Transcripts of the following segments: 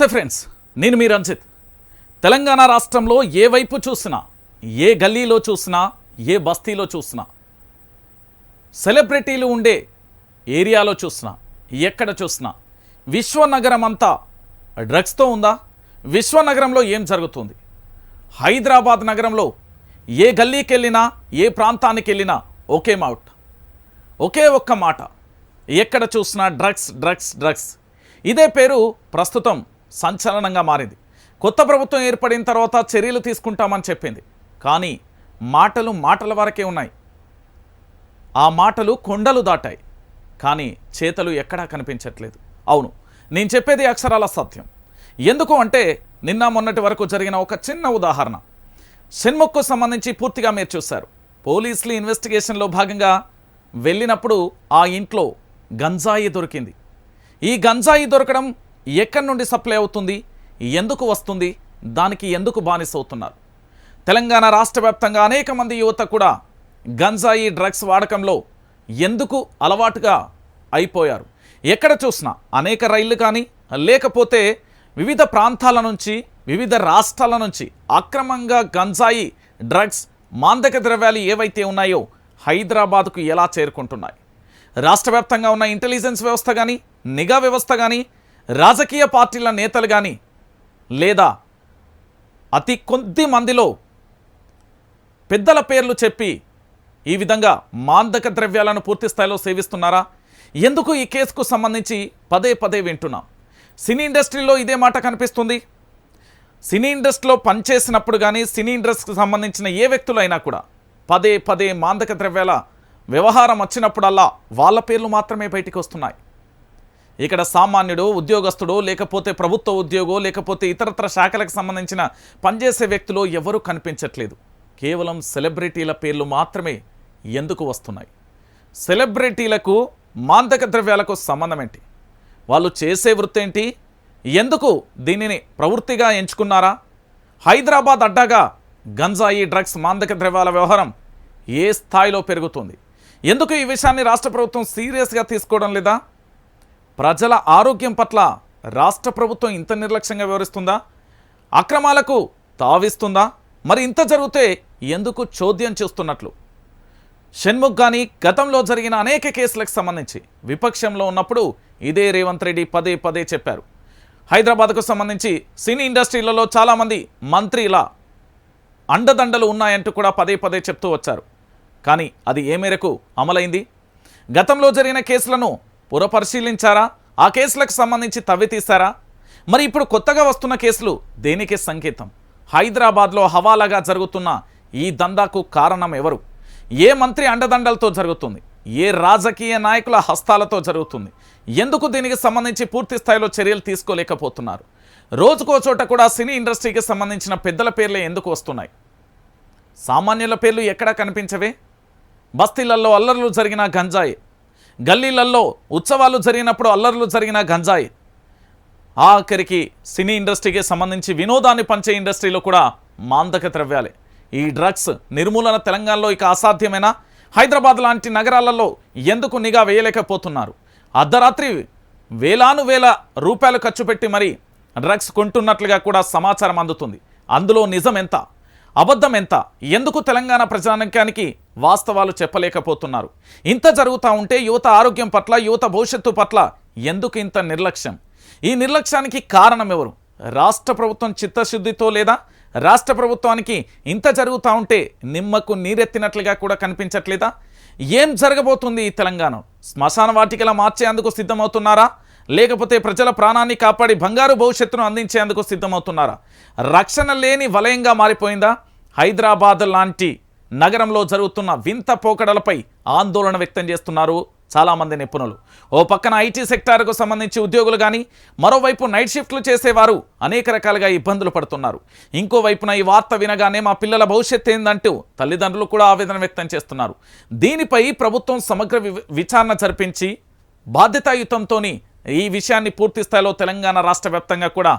నమస్తే ఫ్రెండ్స్ నేను మీ రంజిత్. తెలంగాణ రాష్ట్రంలో ఏ వైపు చూసినా ఏ గల్లీలో చూసినా ఏ బస్తీలో చూసినా సెలబ్రిటీలు ఉండే ఏరియాలో చూసినా ఎక్కడ చూసినా విశ్వనగరం అంతా డ్రగ్స్తో ఉందా? విశ్వనగరంలో ఏం జరుగుతుంది? హైదరాబాద్ నగరంలో ఏ గల్లీకి వెళ్ళినా ఏ ప్రాంతానికి వెళ్ళినా ఒకే మాట ఒకే ఒక్క మాట. ఎక్కడ చూసినా డ్రగ్స్ డ్రగ్స్ డ్రగ్స్. ఇదే పేరు ప్రస్తుతం సంచలనంగా మారింది. కొత్త ప్రభుత్వం ఏర్పడిన తర్వాత చర్యలు తీసుకుంటామని చెప్పింది. కానీ మాటలు మాటల వరకే ఉన్నాయి. ఆ మాటలు కొండలు దాటాయి. కానీ చేతలు ఎక్కడా కనిపించట్లేదు. అవును నేను చెప్పేది అక్షరాల సత్యం. ఎందుకు అంటే నిన్న మొన్నటి వరకు జరిగిన ఒక చిన్న ఉదాహరణ. షణ్ముఖ్కు సంబంధించి పూర్తిగా మీరు చూశారు. పోలీసులు ఇన్వెస్టిగేషన్లో భాగంగా వెళ్ళినప్పుడు ఆ ఇంట్లో గంజాయి దొరికింది. ఈ గంజాయి దొరకడం ఎక్కడి నుండి సప్లై అవుతుంది? ఎందుకు వస్తుంది? దానికి ఎందుకు బానిస అవుతున్నారు? తెలంగాణ రాష్ట్ర వ్యాప్తంగా అనేక మంది యువత కూడా గంజాయి డ్రగ్స్ వాడకంలో ఎందుకు అలవాటుగా అయిపోయారు? ఎక్కడ చూసినా అనేక రైళ్ళు కానీ లేకపోతే వివిధ ప్రాంతాల నుంచి వివిధ రాష్ట్రాల నుంచి అక్రమంగా గంజాయి డ్రగ్స్ మాందక ద్రవ్యాలు ఏవైతే ఉన్నాయో హైదరాబాద్కు ఎలా చేరుకుంటున్నాయి? రాష్ట్ర వ్యాప్తంగా ఉన్న ఇంటెలిజెన్స్ వ్యవస్థ కానీ నిఘా వ్యవస్థ కానీ రాజకీయ పార్టీల నేతలు కానీ లేదా అతి కొద్ది మందిలో పెద్దల పేర్లు చెప్పి ఈ విధంగా మాందక ద్రవ్యాలను పూర్తి స్థాయిలో సేవిస్తున్నారా? ఎందుకు ఈ కేసుకు సంబంధించి పదే పదే వింటున్నాం. సినీ ఇండస్ట్రీలో ఇదే మాట కనిపిస్తుంది. సినీ ఇండస్ట్రీలో పనిచేసినప్పుడు కానీ సినీ ఇండస్ట్రీకి సంబంధించిన ఏ వ్యక్తులైనా కూడా పదే పదే మాందక ద్రవ్యాల వ్యవహారం వచ్చినప్పుడల్లా వాళ్ళ పేర్లు మాత్రమే బయటికి వస్తున్నాయి. ఇక్కడ సామాన్యుడు ఉద్యోగస్తుడు లేకపోతే ప్రభుత్వ ఉద్యోగో లేకపోతే ఇతరత్ర శాఖలకు సంబంధించిన పనిచేసే వ్యక్తులు ఎవరూ కనిపించట్లేదు. కేవలం సెలబ్రిటీల పేర్లు మాత్రమే ఎందుకు వస్తున్నాయి? సెలబ్రిటీలకు మాందక ద్రవ్యాలకు సంబంధం ఏంటి? వాళ్ళు చేసే వృత్తి ఏంటి? ఎందుకు దీనిని ప్రవృత్తిగా ఎంచుకున్నారా? హైదరాబాద్ అడ్డాగా గంజాయి డ్రగ్స్ మాందక ద్రవ్యాల వ్యవహారం ఏ స్థాయిలో పెరుగుతుంది? ఎందుకు ఈ విషయాన్ని రాష్ట్ర ప్రభుత్వం సీరియస్గా తీసుకోవడం లేదా? ప్రజల ఆరోగ్యం పట్ల రాష్ట్ర ప్రభుత్వం ఇంత నిర్లక్ష్యంగా వ్యవహరిస్తుందా? అక్రమాలకు తావిస్తుందా? మరి ఇంత జరిగితే ఎందుకు చోద్యం చేస్తున్నట్లు? షణ్ముఖ్ కానీ గతంలో జరిగిన అనేక కేసులకు సంబంధించి విపక్షంలో ఉన్నప్పుడు ఇదే రేవంత్ రెడ్డి పదే పదే చెప్పారు. హైదరాబాద్కు సంబంధించి సినీ ఇండస్ట్రీలలో చాలామంది మంత్రిల అండదండలు ఉన్నాయంటూ కూడా పదే పదే చెప్తూ వచ్చారు. కానీ అది ఏ మేరకు అమలైంది? గతంలో జరిగిన కేసులను పురపరిశీలించారా? ఆ కేసులకు సంబంధించి తవ్వి తీశారా? మరి ఇప్పుడు కొత్తగా వస్తున్న కేసులు దేనికి సంకేతం? హైదరాబాద్లో హవాలాగా జరుగుతున్న ఈ దందాకు కారణం ఎవరు? ఏ మంత్రి అండదండలతో జరుగుతుంది? ఏ రాజకీయ నాయకుల హస్తాలతో జరుగుతుంది? ఎందుకు దీనికి సంబంధించి పూర్తి స్థాయిలో చర్యలు తీసుకోలేకపోతున్నారు? రోజుకో చోట కూడా సినీ ఇండస్ట్రీకి సంబంధించిన పెద్దల పేర్లే ఎందుకు వస్తున్నాయి? సామాన్యుల పేర్లు ఎక్కడా కనిపించవే? బస్తీలలో అల్లర్లు జరిగిన గంజాయి గల్లీలలో ఉత్సవాలు జరిగినప్పుడు అల్లర్లు జరిగిన గంజాయి. ఆఖరికి సినీ ఇండస్ట్రీకి సంబంధించి వినోదాన్ని పంచే ఇండస్ట్రీలో కూడా మాందక ద్రవ్యాలే. ఈ డ్రగ్స్ నిర్మూలన తెలంగాణలో ఇక అసాధ్యమేనా? హైదరాబాద్ లాంటి నగరాలలో ఎందుకు నిఘా వేయలేకపోతున్నారు? అర్ధరాత్రి వేలాను వేల రూపాయలు ఖర్చు పెట్టి మరి డ్రగ్స్ కొంటున్నట్లుగా కూడా సమాచారం అందుతుంది. అందులో నిజం ఎంత? అబద్ధం ఎంత? ఎందుకు తెలంగాణ ప్రజానికానికి వాస్తవాలు చెప్పలేకపోతున్నారు? ఇంత జరుగుతూ ఉంటే యువత ఆరోగ్యం పట్ల యువత భవిష్యత్తు పట్ల ఎందుకు ఇంత నిర్లక్ష్యం? ఈ నిర్లక్ష్యానికి కారణం ఎవరు రాష్ట్ర ప్రభుత్వం చిత్తశుద్ధితో లేదా? రాష్ట్ర ప్రభుత్వానికి ఇంత జరుగుతూ ఉంటే నిమ్మకు నీరెత్తినట్లుగా కూడా కనిపించట్లేదా? ఏం జరగబోతుంది ఈ తెలంగాణ? శ్మశాన వాటికలా మార్చేందుకు సిద్ధమవుతున్నారా? లేకపోతే ప్రజల ప్రాణాన్ని కాపాడి బంగారు భవిష్యత్తును అందించేందుకు సిద్ధమవుతున్నారా? రక్షణ లేని వలయంగా మారిపోయిందా? హైదరాబాద్ లాంటి నగరంలో జరుగుతున్న వింత పోకడలపై ఆందోళన వ్యక్తం చేస్తున్నారు చాలామంది నిపుణులు. ఓ పక్కన ఐటీ సెక్టార్కు సంబంధించి ఉద్యోగులు కానీ మరోవైపు నైట్ షిఫ్ట్లు చేసేవారు అనేక రకాలుగా ఇబ్బందులు పడుతున్నారు. ఇంకోవైపున ఈ వార్త వినగానే మా పిల్లల భవిష్యత్తు ఏందంటూ తల్లిదండ్రులు కూడా ఆవేదన వ్యక్తం చేస్తున్నారు. దీనిపై ప్రభుత్వం సమగ్ర వి- విచారణ జరిపించి బాధ్యతాయుతంతోని ఈ విషయాన్ని పూర్తి స్థాయిలో తెలంగాణ రాష్ట్ర వ్యాప్తంగా కూడా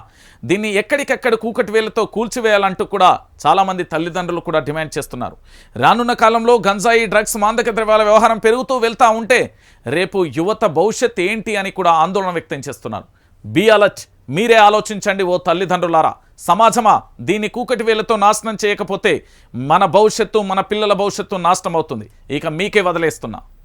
దీన్ని ఎక్కడికెక్కడ కూకటి వేలతో కూల్చివేయాలంటూ కూడా చాలామంది తల్లిదండ్రులు కూడా డిమాండ్ చేస్తున్నారు. రానున్న కాలంలో గంజాయి డ్రగ్స్ మాందక ద్రవ్యాల వ్యవహారం పెరుగుతూ వెళ్తూ ఉంటే రేపు యువత భవిష్యత్ ఏంటి అని కూడా ఆందోళన వ్యక్తం చేస్తున్నారు. బీ అలర్ట్ మీరే ఆలోచించండి ఓ తల్లిదండ్రులారా. సమాజమా దీన్ని కూకటి వేలతో నాశనం చేయకపోతే మన భవిష్యత్తు మన పిల్లల భవిష్యత్తు నాశనం అవుతుంది ఇక మీకే వదిలేస్తున్నా.